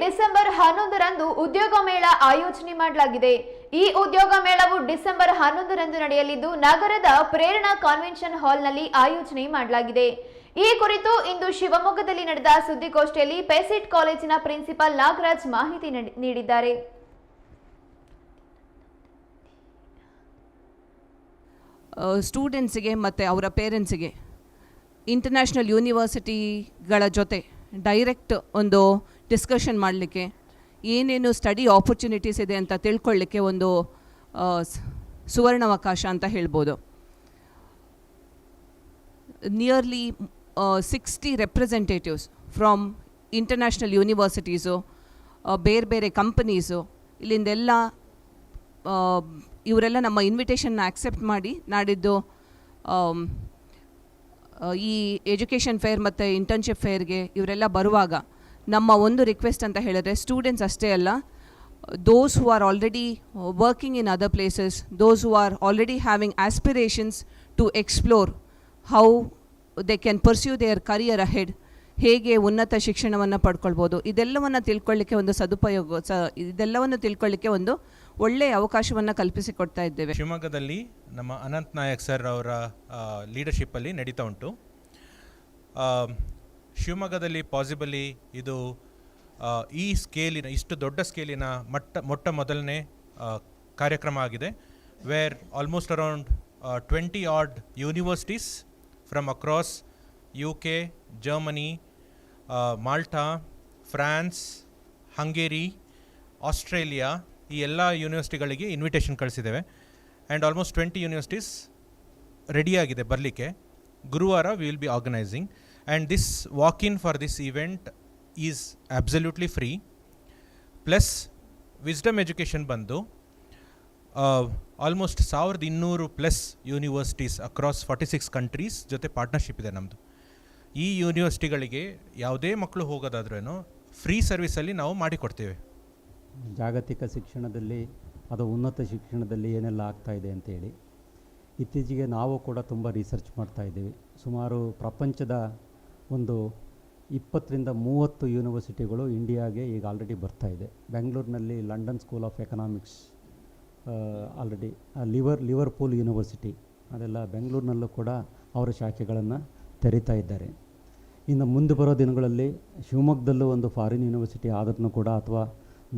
December ಹನ್ನೊಂದರಂದು ಉದ್ಯೋಗ ಮೇಳ ಆಯೋಜನೆ ಮಾಡಲಾಗಿದೆ. ಈ ಉದ್ಯೋಗ ಮೇಳವು ಡಿಸೆಂಬರ್ ಹನ್ನೊಂದರಂದು ನಡೆಯಲಿದ್ದು, ನಗರದ ಪ್ರೇರಣಾ ಕಾನ್ವೆನ್ಷನ್ ಹಾಲ್ನಲ್ಲಿ ಆಯೋಜನೆ ಮಾಡಲಾಗಿದೆ. ಈ ಕುರಿತು ಇಂದು ಶಿವಮೊಗ್ಗದಲ್ಲಿ ನಡೆದ ಸುದ್ದಿಗೋಷ್ಠಿಯಲ್ಲಿ ಪೆಸಿಟ್ ಕಾಲೇಜಿನ ಪ್ರಿನ್ಸಿಪಾಲ್ ನಾಗರಾಜ್ ಮಾಹಿತಿ ನೀಡಿ- ನೀಡಿದ್ದಾರೆ. ಸ್ಟೂಡೆಂಟ್ಸಿಗೆ ಮತ್ತು ಅವರ ಪೇರೆಂಟ್ಸಿಗೆ, ಇಂಟರ್ನ್ಯಾಷನಲ್ ಯೂನಿವರ್ಸಿಟಿಗಳ ಜೊತೆ ಡೈರೆಕ್ಟ್ ಒಂದು ಡಿಸ್ಕಷನ್ ಮಾಡಲಿಕ್ಕೆ, ಏನೇನು ಸ್ಟಡಿ ಆಪರ್ಚುನಿಟೀಸ್ ಇದೆ ಅಂತ ತಿಳ್ಕೊಳ್ಳಿಕ್ಕೆ ಒಂದು ಸುವರ್ಣಾವಕಾಶ ಅಂತ ಹೇಳ್ಬೋದು. Nearly sixty representatives from international universities ಬೇರೆ ಬೇರೆ ಕಂಪನೀಸು ಇಲ್ಲಿಂದೆಲ್ಲ ಇವರೆಲ್ಲ ನಮ್ಮ ಇನ್ವಿಟೇಷನ್ನ ಆಕ್ಸೆಪ್ಟ್ ಮಾಡಿ ನಾಡಿದ್ದು ಈ ಎಜುಕೇಷನ್ ಫೇರ್ ಮತ್ತು ಇಂಟರ್ನ್ಶಿಪ್ ಫೇರ್ಗೆ ಇವರೆಲ್ಲ ಬರುವಾಗ ನಮ್ಮ ಒಂದು ರಿಕ್ವೆಸ್ಟ್ ಅಂತ ಹೇಳಿದ್ರೆ ಸ್ಟೂಡೆಂಟ್ಸ್ ಅಷ್ಟೇ ಅಲ್ಲ those who are already working in other places those who are already having aspirations to explore how they can pursue their career ahead ಹೇಗೆ ಉನ್ನತ ಶಿಕ್ಷಣವನ್ನು ಪಡ್ಕೊಳ್ಬೋದು. ಇದೆಲ್ಲವನ್ನು ತಿಳ್ಕೊಳ್ಳಿಕ್ಕೆ ಒಂದು ಸದುಪಯೋಗ, ಸ, ಇದೆಲ್ಲವನ್ನು ತಿಳ್ಕೊಳ್ಳಿಕ್ಕೆ ಒಂದು ಒಳ್ಳೆಯ ಅವಕಾಶವನ್ನು ಕಲ್ಪಿಸಿಕೊಡ್ತಾ ಇದ್ದೇವೆ. ಶಿವಮೊಗ್ಗದಲ್ಲಿ ನಮ್ಮ ಅನಂತ್ ನಾಯಕ್ ಸರ್ ಅವರ ಲೀಡರ್ಶಿಪ್ಪಲ್ಲಿ ನಡೀತಾ ಉಂಟು. ಶಿವಮೊಗ್ಗದಲ್ಲಿ ಪಾಸಿಬಲಿ ಇದು ಈ ಸ್ಕೇಲಿನ ಇಷ್ಟು ದೊಡ್ಡ ಸ್ಕೇಲಿನ ಮಟ್ಟ, ಮೊಟ್ಟ ಮೊದಲನೇ ಕಾರ್ಯಕ್ರಮ ಆಗಿದೆ where almost around twenty odd universities from across U K Germany Malta France Hungary Australia ಈ ಎಲ್ಲ ಯೂನಿವರ್ಸಿಟಿಗಳಿಗೆ ಇನ್ವಿಟೇಷನ್ ಕಳಿಸಿದ್ದೇವೆ. ಆ್ಯಂಡ್ ಆಲ್ಮೋಸ್ಟ್ ಟ್ವೆಂಟಿ ಯೂನಿವರ್ಸಿಟೀಸ್ ರೆಡಿಯಾಗಿದೆ ಬರಲಿಕ್ಕೆ. ಗುರುವಾರ we will be organising this walk in for this event is absolutely free plus Wisdom Education ಬಂದು almost ಸಾವಿರದ ಇನ್ನೂರು plus universities across forty six countries ಜೊತೆ ಪಾರ್ಟ್ನರ್ಶಿಪ್ ಇದೆ ನಮ್ಮದು ಈ ಯೂನಿವರ್ಸಿಟಿಗಳಿಗೆ ಯಾವುದೇ ಮಕ್ಕಳು ಹೋಗೋದಾದ್ರೂ ಫ್ರೀ ಸರ್ವಿಸಲ್ಲಿ ನಾವು ಮಾಡಿಕೊಡ್ತೇವೆ. ಜಾಗತಿಕ ಶಿಕ್ಷಣದಲ್ಲಿ ಅದು ಉನ್ನತ ಶಿಕ್ಷಣದಲ್ಲಿ ಏನೆಲ್ಲ ಆಗ್ತಾಯಿದೆ ಅಂತೇಳಿ ಇತ್ತೀಚೆಗೆ ನಾವು ಕೂಡ ತುಂಬ ರಿಸರ್ಚ್ ಮಾಡ್ತಾ ಇದ್ದೀವಿ. ಸುಮಾರು ಪ್ರಪಂಚದ ಒಂದು ಇಪ್ಪತ್ತರಿಂದ ಮೂವತ್ತು ಯೂನಿವರ್ಸಿಟಿಗಳು ಇಂಡಿಯಾಗೆ ಈಗ ಆಲ್ರೆಡಿ ಬರ್ತಾ ಇದೆ. ಬೆಂಗಳೂರಿನಲ್ಲಿ London School of Economics already liver, Liverpool University, ಅದೆಲ್ಲ ಬೆಂಗಳೂರಿನಲ್ಲೂ ಕೂಡ ಅವರ ಶಾಖೆಗಳನ್ನು ತೆರೀತಾ ಇದ್ದಾರೆ. ಇನ್ನು ಮುಂದೆ ಬರೋ ದಿನಗಳಲ್ಲಿ ಶಿವಮೊಗ್ಗದಲ್ಲೂ ಒಂದು ಫಾರಿನ್ ಯೂನಿವರ್ಸಿಟಿ ಆದ್ರೂ ಕೂಡ, ಅಥವಾ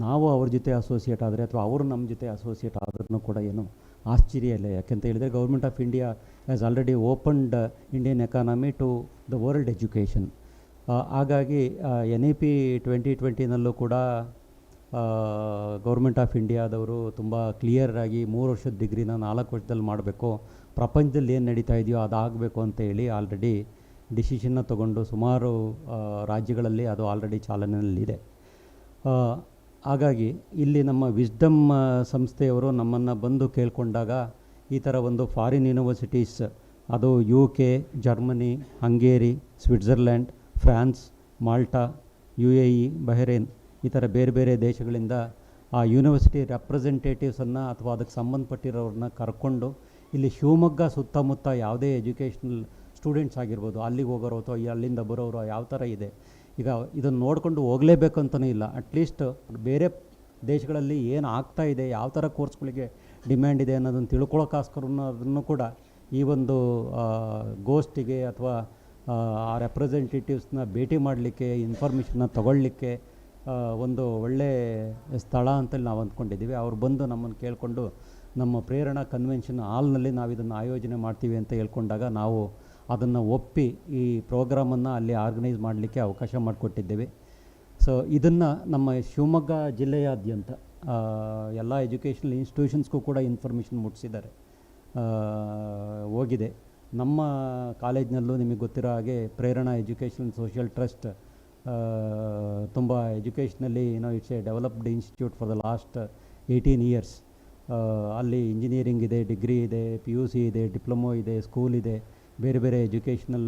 ನಾವು ಅವ್ರ ಜೊತೆ ಅಸೋಸಿಯೇಟ್ ಆದರೆ, ಅಥವಾ ಅವರು ನಮ್ಮ ಜೊತೆ ಅಸೋಸಿಯೇಟ್ ಆದ್ರೂ ಕೂಡ ಏನು ಆಶ್ಚರ್ಯ ಇಲ್ಲ ಯಾಕೆಂತ ಹೇಳಿದರೆ government of India has already opened Indian economy to the world education ಹಾಗಾಗಿ ಎನ್ ಇ ಪಿ ಟ್ವೆಂಟಿ ಟ್ವೆಂಟಿನಲ್ಲೂ ಕೂಡ ಗೌರ್ಮೆಂಟ್ ಆಫ್ ಇಂಡಿಯಾದವರು ತುಂಬ ಕ್ಲಿಯರ್ ಆಗಿ ಮೂರು ವರ್ಷದ ಡಿಗ್ರಿನ ನಾಲ್ಕು ವರ್ಷದಲ್ಲಿ ಮಾಡಬೇಕು. ಪ್ರಪಂಚದಲ್ಲಿ ಏನು ನಡೀತಾ ಇದೆಯೋ ಅದಾಗಬೇಕು ಅಂತ ಹೇಳಿ ಆಲ್ರೆಡಿ ಡಿಸಿಷನ್ನ ತಗೊಂಡು ಸುಮಾರು ರಾಜ್ಯಗಳಲ್ಲಿ ಅದು ಆಲ್ರೆಡಿ ಚಾಲನೆಯಲ್ಲಿದೆ. ಹಾಗಾಗಿ ಇಲ್ಲಿ ನಮ್ಮ ವಿಸ್ಡಮ್ ಸಂಸ್ಥೆಯವರು ನಮ್ಮನ್ನು ಬಂದು ಕೇಳಿಕೊಂಡಾಗ ಈ ಥರ ಒಂದು ಫಾರಿನ್ ಯೂನಿವರ್ಸಿಟೀಸ್, ಅದು U K Germany Hungary Switzerland France Malta U A E Bahrain ಈ ಥರ ಬೇರೆ ಬೇರೆ ದೇಶಗಳಿಂದ ಆ ಯೂನಿವರ್ಸಿಟಿ ರೆಪ್ರೆಸೆಂಟೇಟಿವ್ಸನ್ನು ಅಥವಾ ಅದಕ್ಕೆ ಸಂಬಂಧಪಟ್ಟಿರೋರನ್ನ ಕರ್ಕೊಂಡು ಇಲ್ಲಿ ಶಿವಮೊಗ್ಗ ಸುತ್ತಮುತ್ತ ಯಾವುದೇ ಎಜುಕೇಷ್ನಲ್ ಸ್ಟೂಡೆಂಟ್ಸ್ ಆಗಿರ್ಬೋದು, ಅಲ್ಲಿಗೆ ಹೋಗೋರು ಅಥವಾ ಅಲ್ಲಿಂದ ಬರೋರು ಯಾವ ಥರ ಇದೆ ಈಗ ಇದನ್ನು ನೋಡಿಕೊಂಡು ಹೋಗಲೇಬೇಕು ಅಂತಲೂ ಇಲ್ಲ. ಅಟ್ಲೀಸ್ಟ್ ಬೇರೆ ದೇಶಗಳಲ್ಲಿ ಏನು ಆಗ್ತಾ ಇದೆ ಯಾವ ಥರ ಕೋರ್ಸ್ಗಳಿಗೆ ಡಿಮ್ಯಾಂಡ್ ಇದೆ ಅನ್ನೋದನ್ನು ತಿಳ್ಕೊಳ್ಳೋಕ್ಕೋಸ್ಕರ ಅದನ್ನು ಕೂಡ ಈ ಒಂದು ಗೋಷ್ಠಿಗೆ ಅಥವಾ ಆ, ಆ ರೆಪ್ರೆಸೆಂಟೇಟಿವ್ಸ್ನ ಭೇಟಿ ಮಾಡಲಿಕ್ಕೆ ಇನ್ಫಾರ್ಮೇಷನ್ನ ತಗೊಳ್ಳಿಕ್ಕೆ ಒಂದು ಒಳ್ಳೆ ಸ್ಥಳ ಅಂತೇಳಿ ನಾವು ಅಂದ್ಕೊಂಡಿದ್ದೀವಿ. ಅವ್ರು ಬಂದು ನಮ್ಮನ್ನು ಕೇಳಿಕೊಂಡು ನಮ್ಮ ಪ್ರೇರಣಾ ಕನ್ವೆನ್ಷನ್ ಹಾಲ್ನಲ್ಲಿ ನಾವು ಇದನ್ನು ಆಯೋಜನೆ ಮಾಡ್ತೀವಿ ಅಂತ ಹೇಳ್ಕೊಂಡಾಗ ನಾವು ಅದನ್ನು ಒಪ್ಪಿ ಈ ಪ್ರೋಗ್ರಾಮನ್ನು ಅಲ್ಲಿ ಆರ್ಗನೈಸ್ ಮಾಡಲಿಕ್ಕೆ ಅವಕಾಶ ಮಾಡಿಕೊಟ್ಟಿದ್ದೇವೆ. ಸೊ ಇದನ್ನು ನಮ್ಮ ಶಿವಮೊಗ್ಗ ಜಿಲ್ಲೆಯಾದ್ಯಂತ ಎಲ್ಲ ಎಜುಕೇಷನಲ್ ಇನ್ಸ್ಟಿಟ್ಯೂಷನ್ಸ್ಗೂ ಕೂಡ ಇನ್ಫಾರ್ಮೇಷನ್ ಮುಟ್ಟಿಸಿದ್ದಾರೆ ಹೋಗಿದೆ. ನಮ್ಮ ಕಾಲೇಜ್ನಲ್ಲೂ ನಿಮಗೆ ಗೊತ್ತಿರೋ ಹಾಗೆ ಪ್ರೇರಣಾ ಎಜುಕೇಷನ್ ಸೋಷಿಯಲ್ ಟ್ರಸ್ಟ್ ತುಂಬ ಎಜುಕೇಷ್ನಲ್ಲಿ ಏನೋ it's a developed institute for the last eighteen years ಅಲ್ಲಿ ಇಂಜಿನಿಯರಿಂಗ್ ಇದೆ ಡಿಗ್ರಿ ಇದೆ ಪಿ ಯು ಸಿ ಇದೆ ಡಿಪ್ಲೊಮೊ ಇದೆ ಸ್ಕೂಲ್ ಇದೆ. ಬೇರೆ ಬೇರೆ ಎಜುಕೇಷ್ನಲ್